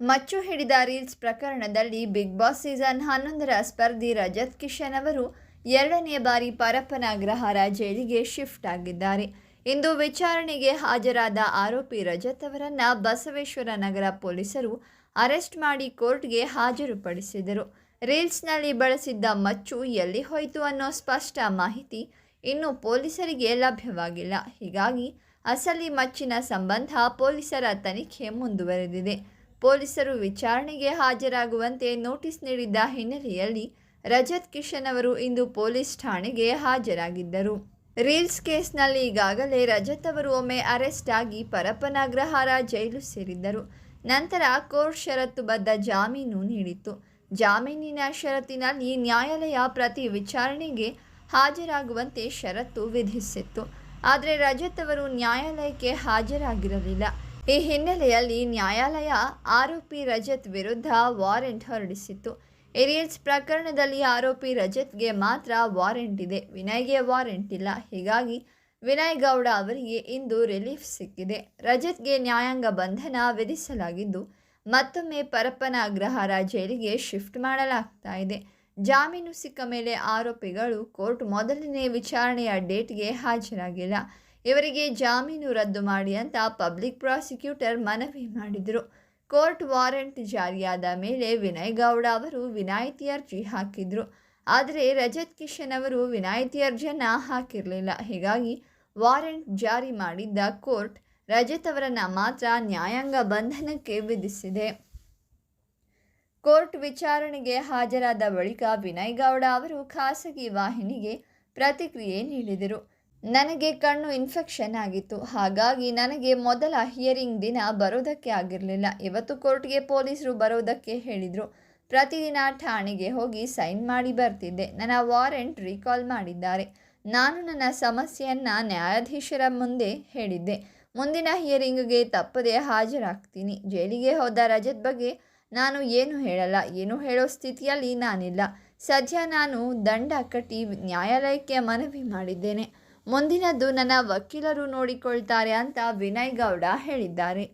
ಮಚ್ಚು ಹಿಡಿದ ರೀಲ್ಸ್ ಪ್ರಕರಣದಲ್ಲಿ ಬಿಗ್ ಬಾಸ್ ಸೀಸನ್ ಹನ್ನೊಂದರ ಸ್ಪರ್ಧಿ ರಜತ್ ಕಿಶನ್ ಅವರು ಎರಡನೇ ಬಾರಿ ಪರಪ್ಪನಗ್ರಹಾರ ಜೈಲಿಗೆ ಶಿಫ್ಟ್ ಆಗಿದ್ದಾರೆ. ಇಂದು ವಿಚಾರಣೆಗೆ ಹಾಜರಾದ ಆರೋಪಿ ರಜತ್ ಅವರನ್ನು ಬಸವೇಶ್ವರ ನಗರ ಪೊಲೀಸರು ಅರೆಸ್ಟ್ ಮಾಡಿ ಕೋರ್ಟ್ಗೆ ಹಾಜರುಪಡಿಸಿದರು. ರೀಲ್ಸ್ನಲ್ಲಿ ಬಳಸಿದ್ದ ಮಚ್ಚು ಎಲ್ಲಿ ಹೋಯಿತು ಅನ್ನೋ ಸ್ಪಷ್ಟ ಮಾಹಿತಿ ಇನ್ನು ಪೊಲೀಸರಿಗೆ ಲಭ್ಯವಾಗಿಲ್ಲ. ಹೀಗಾಗಿ ಅಸಲಿ ಮಚ್ಚಿನ ಸಂಬಂಧ ಪೊಲೀಸರ ತನಿಖೆ ಮುಂದುವರೆದಿದೆ. ಪೊಲೀಸರು ವಿಚಾರಣೆಗೆ ಹಾಜರಾಗುವಂತೆ ನೋಟಿಸ್ ನೀಡಿದ್ದ ಹಿನ್ನೆಲೆಯಲ್ಲಿ ರಜತ್ ಕಿಶನ್ ಅವರು ಇಂದು ಪೊಲೀಸ್ ಠಾಣೆಗೆ ಹಾಜರಾಗಿದ್ದರು. ರೀಲ್ಸ್ ಕೇಸ್ನಲ್ಲಿ ಈಗಾಗಲೇ ರಜತ್ ಅವರು ಒಮ್ಮೆ ಅರೆಸ್ಟ್ ಆಗಿ ಪರಪ್ಪನಾಗ್ರಹಾರ ಜೈಲು ಸೇರಿದ್ದರು. ನಂತರ ಕೋರ್ಟ್ ಷರತ್ತುಬದ್ಧ ಜಾಮೀನು ನೀಡಿತ್ತು. ಜಾಮೀನಿನ ಷರತ್ತಿನಲ್ಲಿ ನ್ಯಾಯಾಲಯ ಪ್ರತಿ ವಿಚಾರಣೆಗೆ ಹಾಜರಾಗುವಂತೆ ಷರತ್ತು ವಿಧಿಸಿತ್ತು. ಆದರೆ ರಜತ್ ಅವರು ನ್ಯಾಯಾಲಯಕ್ಕೆ ಹಾಜರಾಗಿರಲಿಲ್ಲ. ಈ ಹಿನ್ನೆಲೆಯಲ್ಲಿ ನ್ಯಾಯಾಲಯ ಆರೋಪಿ ರಜತ್ ವಿರುದ್ಧ ವಾರೆಂಟ್ ಹೊರಡಿಸಿತ್ತು. ಏರಿಯಲ್ಸ್ ಪ್ರಕರಣದಲ್ಲಿ ಆರೋಪಿ ರಜತ್ಗೆ ಮಾತ್ರ ವಾರೆಂಟ್ ಇದೆ. ವಿನಯ್ಗೆ ವಾರೆಂಟ್ ಇಲ್ಲ. ಹೀಗಾಗಿ ವಿನಯ್ ಗೌಡ ಅವರಿಗೆ ಇಂದು ರಿಲೀಫ್ ಸಿಕ್ಕಿದೆ. ರಜತ್ಗೆ ನ್ಯಾಯಾಂಗ ಬಂಧನ ವಿಧಿಸಲಾಗಿದ್ದು, ಮತ್ತೊಮ್ಮೆ ಪರಪ್ಪನ ಅಗ್ರಹಾರ ಜೈಲಿಗೆ ಶಿಫ್ಟ್ ಮಾಡಲಾಗ್ತಾ ಇದೆ. ಜಾಮೀನು ಸಿಕ್ಕ ಮೇಲೆ ಆರೋಪಿಗಳು ಕೋರ್ಟ್ ಮೊದಲನೇ ವಿಚಾರಣೆಯ ಡೇಟ್ಗೆ ಹಾಜರಾಗಿಲ್ಲ. ಇವರಿಗೆ ಜಾಮೀನು ರದ್ದು ಮಾಡಿ ಅಂತ ಪಬ್ಲಿಕ್ ಪ್ರಾಸಿಕ್ಯೂಟರ್ ಮನವಿ ಮಾಡಿದರು. ಕೋರ್ಟ್ ವಾರೆಂಟ್ ಜಾರಿಯಾದ ಮೇಲೆ ವಿನಯ್ ಗೌಡ ಅವರು ವಿನಾಯಿತಿ ಅರ್ಜಿ ಹಾಕಿದ್ರು. ಆದರೆ ರಜತ್ ಕಿಶನ್ ಅವರು ವಿನಾಯಿತಿ ಅರ್ಜಿಯನ್ನು ಹಾಕಿರಲಿಲ್ಲ. ಹೀಗಾಗಿ ವಾರೆಂಟ್ ಜಾರಿ ಮಾಡಿದ್ದ ಕೋರ್ಟ್ ರಜತ್ ಅವರನ್ನು ಮಾತ್ರ ನ್ಯಾಯಾಂಗ ಬಂಧನಕ್ಕೆ ವಿಧಿಸಿದೆ. ಕೋರ್ಟ್ ವಿಚಾರಣೆಗೆ ಹಾಜರಾದ ಬಳಿಕ ವಿನಯ್ ಗೌಡ ಅವರು ಖಾಸಗಿ ವಾಹಿನಿಗೆ ಪ್ರತಿಕ್ರಿಯೆ ನೀಡಿದರು. ನನಗೆ ಕಣ್ಣು ಇನ್ಫೆಕ್ಷನ್ ಆಗಿತ್ತು. ಹಾಗಾಗಿ ನನಗೆ ಮೊದಲ ಹಿಯರಿಂಗ್ ದಿನ ಬರೋದಕ್ಕೆ ಆಗಿರಲಿಲ್ಲ. ಇವತ್ತು ಕೋರ್ಟ್ಗೆ ಪೊಲೀಸರು ಬರೋದಕ್ಕೆ ಹೇಳಿದರು. ಪ್ರತಿದಿನ ಠಾಣೆಗೆ ಹೋಗಿ ಸೈನ್ ಮಾಡಿ ಬರ್ತಿದ್ದೆ. ನನ್ನ ವಾರೆಂಟ್ ರೀಕಾಲ್ ಮಾಡಿದ್ದಾರೆ. ನಾನು ನನ್ನ ಸಮಸ್ಯೆಯನ್ನು ನ್ಯಾಯಾಧೀಶರ ಮುಂದೆ ಹೇಳಿದ್ದೆ. ಮುಂದಿನ ಹಿಯರಿಂಗ್ಗೆ ತಪ್ಪದೆ ಹಾಜರಾಗ್ತೀನಿ. ಜೈಲಿಗೆ ಹೋದ ರಜತ್ ಬಗ್ಗೆ ನಾನು ಏನು ಹೇಳಲ್ಲ. ಏನು ಹೇಳೋ ಸ್ಥಿತಿಯಲ್ಲಿ ನಾನಿಲ್ಲ. ಸದ್ಯ ನಾನು ದಂಡ ಕಟ್ಟಿ ನ್ಯಾಯಾಲಯಕ್ಕೆ ಮನವಿ ಮಾಡಿದ್ದೇನೆ. ಮುಂದಿನದ್ದು ನನ್ನ ವಕೀಲರು ನೋಡಿಕೊಳ್ತಾರೆ ಅಂತ ವಿನಯ್ ಗೌಡ ಹೇಳಿದ್ದಾರೆ.